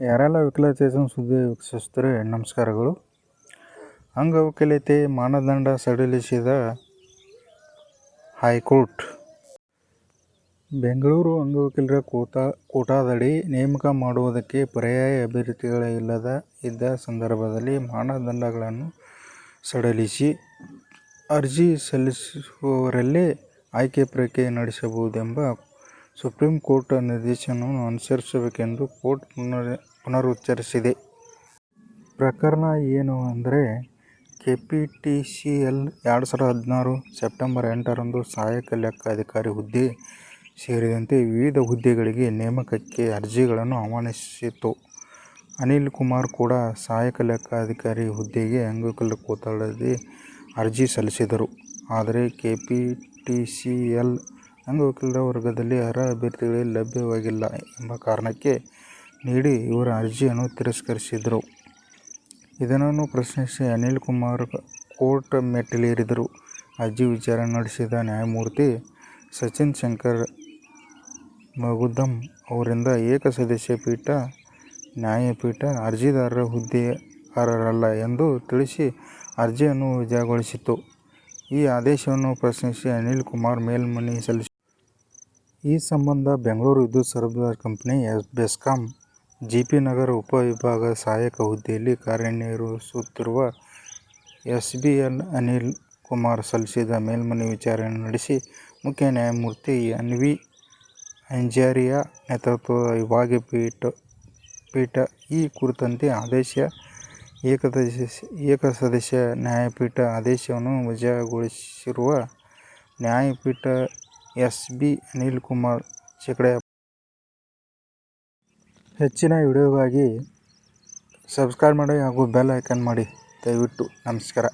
ಯಾರೆಲ್ಲ ವಿಕಲಚೇತನ ಸುದ್ದಿ ವೀಕ್ಷಿಸ್ತಾರೆ ನಮಸ್ಕಾರಗಳು. ಅಂಗವಿಕಲತೆ ಮಾನದಂಡ ಸಡಿಲಿಸಿದ ಹೈಕೋರ್ಟ್. ಬೆಂಗಳೂರು ಅಂಗವಿಕಲರ ಕೋಟಾ ಕೋಟಾದಡಿ ನೇಮಕ ಮಾಡುವುದಕ್ಕೆ ಪರ್ಯಾಯ ಅಭ್ಯರ್ಥಿಗಳಿಲ್ಲದ ಇದ್ದ ಸಂದರ್ಭದಲ್ಲಿ ಮಾನದಂಡಗಳನ್ನು ಸಡಿಲಿಸಿ ಅರ್ಜಿ ಸಲ್ಲಿಸುವವರಲ್ಲೇ ಆಯ್ಕೆ ಪ್ರಕ್ರಿಯೆ ನಡೆಸಬಹುದೆಂಬ ಸುಪ್ರೀಂ ಕೋರ್ಟ್ ನಿರ್ದೇಶನವನ್ನು ಅನುಸರಿಸಬೇಕೆಂದು ಕೋರ್ಟ್ ಪುನರುಚ್ಚರಿಸಿದೆ. ಪ್ರಕರಣ ಏನು ಅಂದರೆ, ಕೆಪಿಟಿಸಿಎಲ್ ಎರಡು ಸಾವಿರದ ಹದಿನಾರು ಸೆಪ್ಟೆಂಬರ್ ಎಂಟರಂದು ಸಹಾಯಕ ಲೆಕ್ಕ ಅಧಿಕಾರಿ ಹುದ್ದೆ ಸೇರಿದಂತೆ ವಿವಿಧ ಹುದ್ದೆಗಳಿಗೆ ನೇಮಕಕ್ಕೆ ಅರ್ಜಿಗಳನ್ನು ಆಹ್ವಾನಿಸಿತ್ತು. ಅನಿಲ್ ಕುಮಾರ್ ಕೂಡ ಸಹಾಯಕ ಲೆಕ್ಕ ಅಧಿಕಾರಿ ಹುದ್ದೆಗೆ ಅಂಗವಿಕಲರ ಕೋತಾಡದೆ ಅರ್ಜಿ ಸಲ್ಲಿಸಿದರು ಆದರೆ, ಕೆಪಿಟಿಸಿಎಲ್ ಅಂಗವಿಕಲ ವರ್ಗದಲ್ಲಿ ಅರ್ಹ ಅಭ್ಯರ್ಥಿಗಳಿಗೆ ಲಭ್ಯವಾಗಿಲ್ಲ ಎಂಬ ಕಾರಣಕ್ಕೆ ನೀಡಿ ಇವರ ಅರ್ಜಿಯನ್ನು ತಿರಸ್ಕರಿಸಿದರು. ಇದನ್ನು ಪ್ರಶ್ನಿಸಿ ಅನಿಲ್ ಕುಮಾರ್ ಕೋರ್ಟ್ ಮೆಟ್ಟಿಲೇರಿದರು. ಅರ್ಜಿ ವಿಚಾರಣೆ ನಡೆಸಿದ ನ್ಯಾಯಮೂರ್ತಿ ಸಚಿನ್ ಶಂಕರ್ ಮಗುದಮ್ ಅವರಿಂದ ಏಕ ಏಕಸದಸ್ಯ ಪೀಠ, ನ್ಯಾಯಪೀಠ ಅರ್ಜಿದಾರರ ಹುದ್ದೆಗಾರರಲ್ಲ ಎಂದು ತಿಳಿಸಿ ಅರ್ಜಿಯನ್ನು ವಜಾಗೊಳಿಸಿತು. ಈ ಆದೇಶವನ್ನು ಪ್ರಶ್ನಿಸಿ ಅನಿಲ್ ಕುಮಾರ್ ಮೇಲ್ಮನವಿ ಸಲ್ಲಿಸಿದ್ದರು. ಈ ಸಂಬಂಧ ಬೆಂಗಳೂರು ವಿದ್ಯುತ್ ಸರಬರಾಜು ಕಂಪನಿ ಬೆಸ್ಕಾಂ ಜೆಪಿ ನಗರ ಉಪ ವಿಭಾಗ ಸಹಾಯಕ ಹುದ್ದೆಯಲ್ಲಿ ಕಾರ್ಯನಿರ್ವಹಿಸುತ್ತಿರುವ ಎಸ್ಪಿಎಲ್ ಅನಿಲ್ ಕುಮಾರ್ ಸಲ್ಲಿಸಿದ ಮೇಲ್ಮನವಿ ವಿಚಾರಣೆ ನಡೆಸಿ ಮುಖ್ಯ ನ್ಯಾಯಮೂರ್ತಿ ಎನ್. ವಿ. ಅಂಜಾರಿಯಾ ನೇತೃತ್ವದ ವಿಭಾಗೀಯ ಪೀಠ ಈ ಕುರಿತಂತೆ ಆದೇಶ ಏಕಸದಸ್ಯ ನ್ಯಾಯಪೀಠ ಆದೇಶವನ್ನು ವಜಾಗೊಳಿಸಿರುವ ನ್ಯಾಯಪೀಠ ಎಸ್. ಬಿ ಅನಿಲ್ ಕುಮಾರ್ ಎಪ್ಪತ್ತು ಹೆಚ್ಚಿನ ವಿಡಿಯೋಗಾಗಿ ಸಬ್ಸ್ಕ್ರೈಬ್ ಮಾಡಿ ಹಾಗೂ ಬೆಲ್ ಐಕನ್ ಮಾಡಿ ದಯವಿಟ್ಟು ನಮಸ್ಕಾರ.